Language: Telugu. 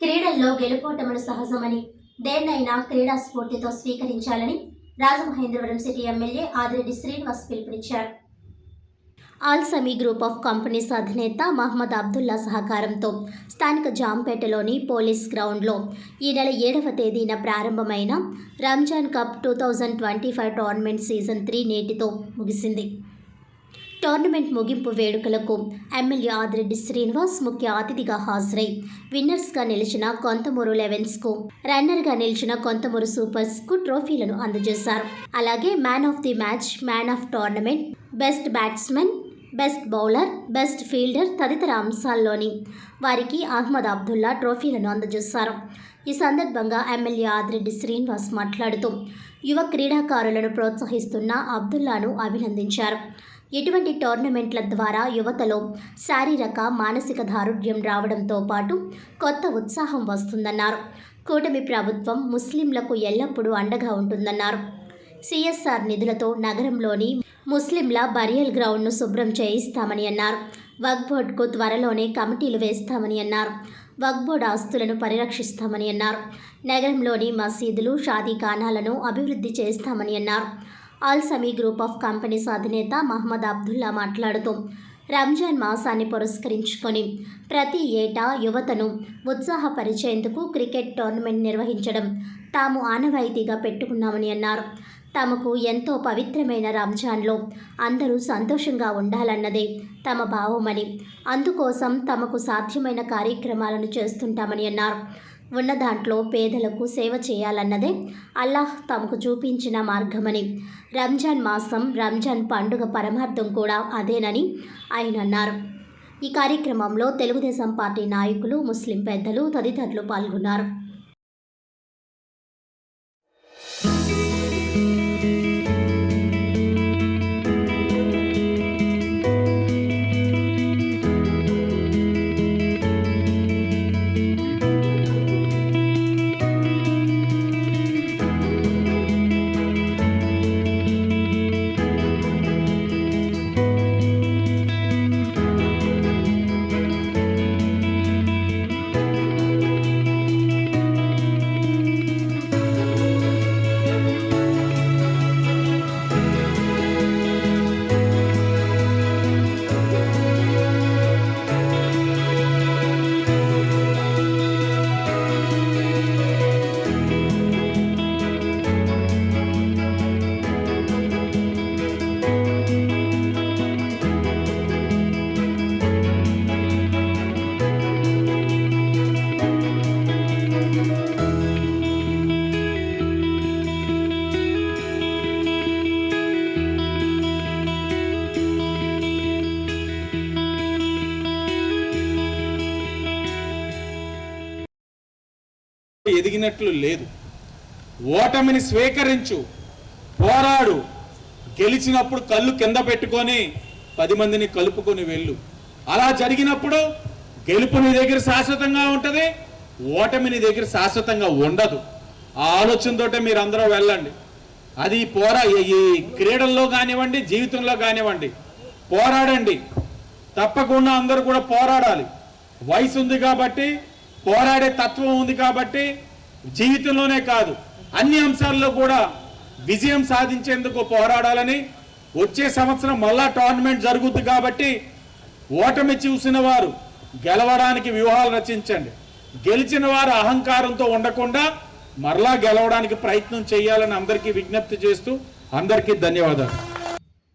క్రీడల్లో గెలుపోటములు సహజమని దేన్నైనా క్రీడా స్ఫూర్తితో స్వీకరించాలని రాజమహేంద్రవరం సిటీ ఎమ్మెల్యే ఆదిరెడ్డి శ్రీనివాస్ పిలుపునిచ్చారు. ఆల్సమీ గ్రూప్ ఆఫ్ కంపెనీస్ అధినేత మహమ్మద్ అబ్దుల్లా సహకారంతో స్థానిక జాంపేటలోని పోలీస్ గ్రౌండ్లో ఈ నెల ఏడవ తేదీన ప్రారంభమైన Ramzan cup two thousand twenty five tournament season three నేటితో ముగిసింది. టోర్నమెంట్ ముగింపు వేడుకలకు ఎమ్మెల్యే ఆదిరెడ్డి శ్రీనివాస్ ముఖ్య అతిథిగా హాజరై విన్నర్స్గా నిలిచిన కొంతమూరు లెవెన్స్కు రన్నర్గా నిలిచిన కొంతమూరు సూపర్స్కు ట్రోఫీలను అందజేశారు. అలాగే man of the match man of tournament best batsmen best bowler best fielder తదితర అంశాల్లోని వారికి అహ్మద్ అబ్దుల్లా ట్రోఫీలను అందజేశారు. ఈ సందర్భంగా ఎమ్మెల్యే ఆదిరెడ్డి శ్రీనివాస్ మాట్లాడుతూ యువ క్రీడాకారులను ప్రోత్సహిస్తున్న అబ్దుల్లాను అభినందించారు. ఇటువంటి టోర్నమెంట్ల ద్వారా యువతలో శారీరక మానసిక దారుఢ్యం రావడంతో పాటు కొత్త ఉత్సాహం వస్తుందన్నారు. కూటమి ప్రభుత్వం ముస్లింలకు ఎల్లప్పుడూ అండగా ఉంటుందన్నారు. సిఎస్ఆర్ నిధులతో నగరంలోని ముస్లింల బరియల్ గ్రౌండ్ను శుభ్రం చేయిస్తామని అన్నారు. వగ్బోర్డ్కు త్వరలోనే కమిటీలు వేస్తామని అన్నారు. వగ్బోర్డ్ ఆస్తులను పరిరక్షిస్తామని అన్నారు. నగరంలోని మసీదులు షాదీఖానాలను అభివృద్ధి చేస్తామని అన్నారు. ఆల్సమీ గ్రూప్ ఆఫ్ కంపెనీస్ అధినేత మహమ్మద్ అబ్దుల్లా మాట్లాడుతూ రంజాన్ మాసాన్ని పురస్కరించుకొని ప్రతి ఏటా యువతను ఉత్సాహపరిచేందుకు క్రికెట్ టోర్నమెంట్ నిర్వహించడం తాము ఆనవాయితీగా పెట్టుకున్నామని అన్నారు. తమకు ఎంతో పవిత్రమైన రంజాన్లో అందరూ సంతోషంగా ఉండాలన్నదే తమ భావమని అందుకోసం తమకు సాధ్యమైన కార్యక్రమాలను చేస్తుంటామని అన్నారు. ఉన్న దాంట్లో పేదలకు సేవ చేయాలన్నదే అల్లాహ్ తమకు చూపించిన మార్గమని. రంజాన్ మాసం రంజాన్ పండుగ పరమార్థం కూడా అదేనని ఆయన అన్నారు. ఈ కార్యక్రమంలో తెలుగుదేశం పార్టీ నాయకులు ముస్లిం పెద్దలు తదితరులు పాల్గొన్నారు. ఎదిగినట్లు లేదు. ఓటమిని స్వీకరించు పోరాడు. గెలిచినప్పుడు కళ్ళు కింద పెట్టుకొని పది మందిని కలుపుకొని వెళ్ళు. అలా జరిగినప్పుడు గెలుపు నీ దగ్గర శాశ్వతంగా ఉంటుంది ఓటమి నీ దగ్గర శాశ్వతంగా ఉండదు. ఆ ఆలోచనతోటే మీరు అందరూ వెళ్ళండి. అది పోరా ఈ క్రీడల్లో కానివ్వండి జీవితంలో కానివ్వండి పోరాడండి. తప్పకుండా అందరూ కూడా పోరాడాలి. వయసు ఉంది కాబట్టి పోరాడే తత్వం ఉంది కాబట్టి జీవితంలోనే కాదు అన్ని అంశాల్లో కూడా విజయం సాధించేందుకు పోరాడాలని వచ్చే సంవత్సరం మళ్ళా టోర్నమెంట్ జరుగుద్ది కాబట్టి ఓటమి చూసిన వారు గెలవడానికి వ్యూహాలు రచించండి. గెలిచిన వారు అహంకారంతో ఉండకుండా మరలా గెలవడానికి ప్రయత్నం చేయాలని అందరికీ విజ్ఞప్తి చేస్తూ అందరికీ ధన్యవాదాలు.